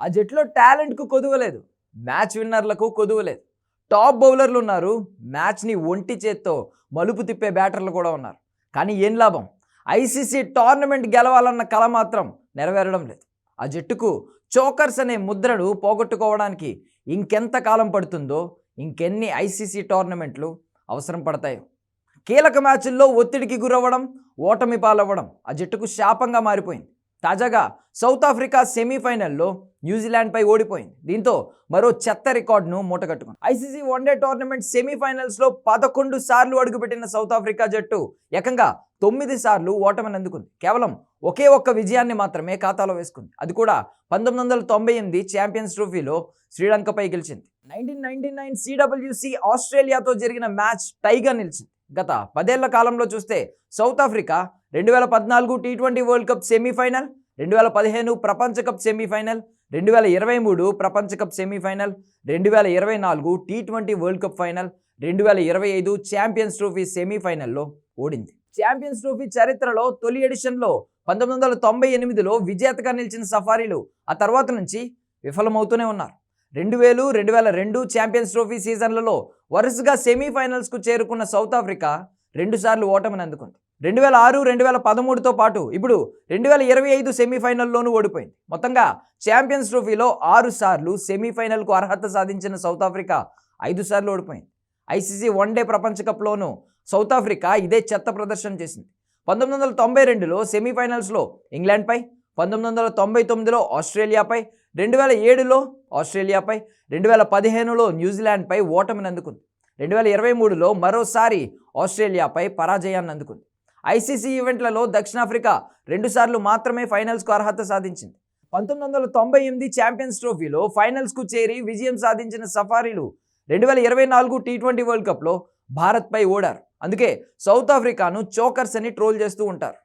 ఆ జట్టులో టాలెంట్కు కొదువలేదు. Match విన్నర్లకు కొదువలేదు. Top బౌలర్లు ఉన్నారు. మ్యాచ్ని ఒంటి చేత్తో మలుపు తిప్పే బ్యాటర్లు కూడా ఉన్నారు. కానీ ఏం లాభం? ఐసీసీ టోర్నమెంట్ గెలవాలన్న కళ మాత్రం నెరవేరడం లేదు. ఆ జట్టుకు చోకర్స్ అనే ముద్రను పోగొట్టుకోవడానికి ఇంకెంత కాలం పడుతుందో ఇంకెన్ని ఐసీసీ టోర్నమెంట్లు అవసరం పడతాయో. కీలక మ్యాచుల్లో ఒత్తిడికి గురవ్వడం ఓటమి పాలవ్వడం ఆ జట్టుకు శాపంగా మారిపోయింది. తాజాగా సౌత్ ఆఫ్రికా సెమీఫైనల్లో న్యూజిలాండ్పై ఓడిపోయింది. దీంతో మరో చెత్త రికార్డును మూటగట్టుకుంది. ఐసీసీ వన్డే టోర్నమెంట్ సెమీఫైనల్స్లో పదకొండు సార్లు అడుగుపెట్టిన సౌత్ ఆఫ్రికా జట్టు ఏకంగా తొమ్మిది సార్లు ఓటమిని అందుకుంది కేవలం ఒకే ఒక్క విజయాన్ని మాత్రమే ఖాతాలో వేసుకుంది. అది కూడా పంతొమ్మిది వందల తొంభై ఎనిమిది ఛాంపియన్స్ ట్రోఫీలో శ్రీలంకపై గెలిచింది. నైన్టీన్ నైన్టీ నైన్ సిడబ్ల్యూసి ఆస్ట్రేలియాతో జరిగిన మ్యాచ్ టైగా నిలిచింది. గత పదేళ్ళ కాలంలో చూస్తే సౌత్ ఆఫ్రికా రెండు వేల పద్నాలుగు T twenty World Cup semifinal రెండు వేల పదిహేను ప్రపంచ కప్ సెమీఫైనల్ రెండు వేల ఇరవై మూడు ప్రపంచ కప్ సెమీఫైనల్ రెండు వేల ఇరవై నాలుగు T twenty world cup final రెండు వేల ఇరవై ఐదు ఛాంపియన్స్ ట్రోఫీ సెమీఫైనల్లో ఓడింది. ఛాంపియన్స్ ట్రోఫీ చరిత్రలో తొలి ఎడిషన్లో పంతొమ్మిది వందల తొంభై ఎనిమిదిలో విజేతగా నిలిచిన సఫారీలు ఆ తర్వాత నుంచి విఫలమవుతూనే ఉన్నారు. రెండు వేలు రెండు వేల రెండు ఛాంపియన్స్ ట్రోఫీ సీజన్లలో వరుసగా సెమీఫైనల్స్కు చేరుకున్న సౌత్ ఆఫ్రికా రెండుసార్లు ఓటమిని అందుకుంది. రెండు వేల ఆరు రెండు వేల పదమూడుతో పాటు ఇప్పుడు రెండు వేల ఇరవై ఐదు సెమీఫైనల్లోనూ ఓడిపోయింది. మొత్తంగా ఛాంపియన్స్ ట్రోఫీలో ఆరు సార్లు సెమీఫైనల్కు అర్హత సాధించిన సౌత్ ఆఫ్రికా ఐదు సార్లు ఓడిపోయింది. ఐసీసీ వన్డే ప్రపంచ కప్లోనూ సౌత్ ఆఫ్రికా ఇదే చెత్త ప్రదర్శన చేసింది. పంతొమ్మిది వందల తొంభై రెండులో సెమీఫైనల్స్లో ఇంగ్లాండ్పై పంతొమ్మిది వందల తొంభై తొమ్మిదిలో ఆస్ట్రేలియాపై రెండు వేల ఏడులో ఆస్ట్రేలియాపై రెండు వేల పదిహేనులో న్యూజిలాండ్పై ఓటమిని అందుకుంది. రెండు వేల ఇరవై మూడులో మరోసారి ఆస్ట్రేలియాపై పరాజయాన్ని అందుకుంది. ఐసీసీ ఈవెంట్లలో దక్షిణాఫ్రికా రెండుసార్లు మాత్రమే ఫైనల్స్కు అర్హత సాధించింది. పంతొమ్మిది వందల తొంభై ఎనిమిది ఛాంపియన్స్ ట్రోఫీలో ఫైనల్స్కు చేరి విజయం సాధించిన సఫారీలు రెండు వేల ఇరవై నాలుగు టీ ట్వంటీ వరల్డ్ కప్లో భారత్పై ఓడారు. అందుకే సౌత్ ఆఫ్రికాను చోకర్స్ అని ట్రోల్ చేస్తూ ఉంటారు.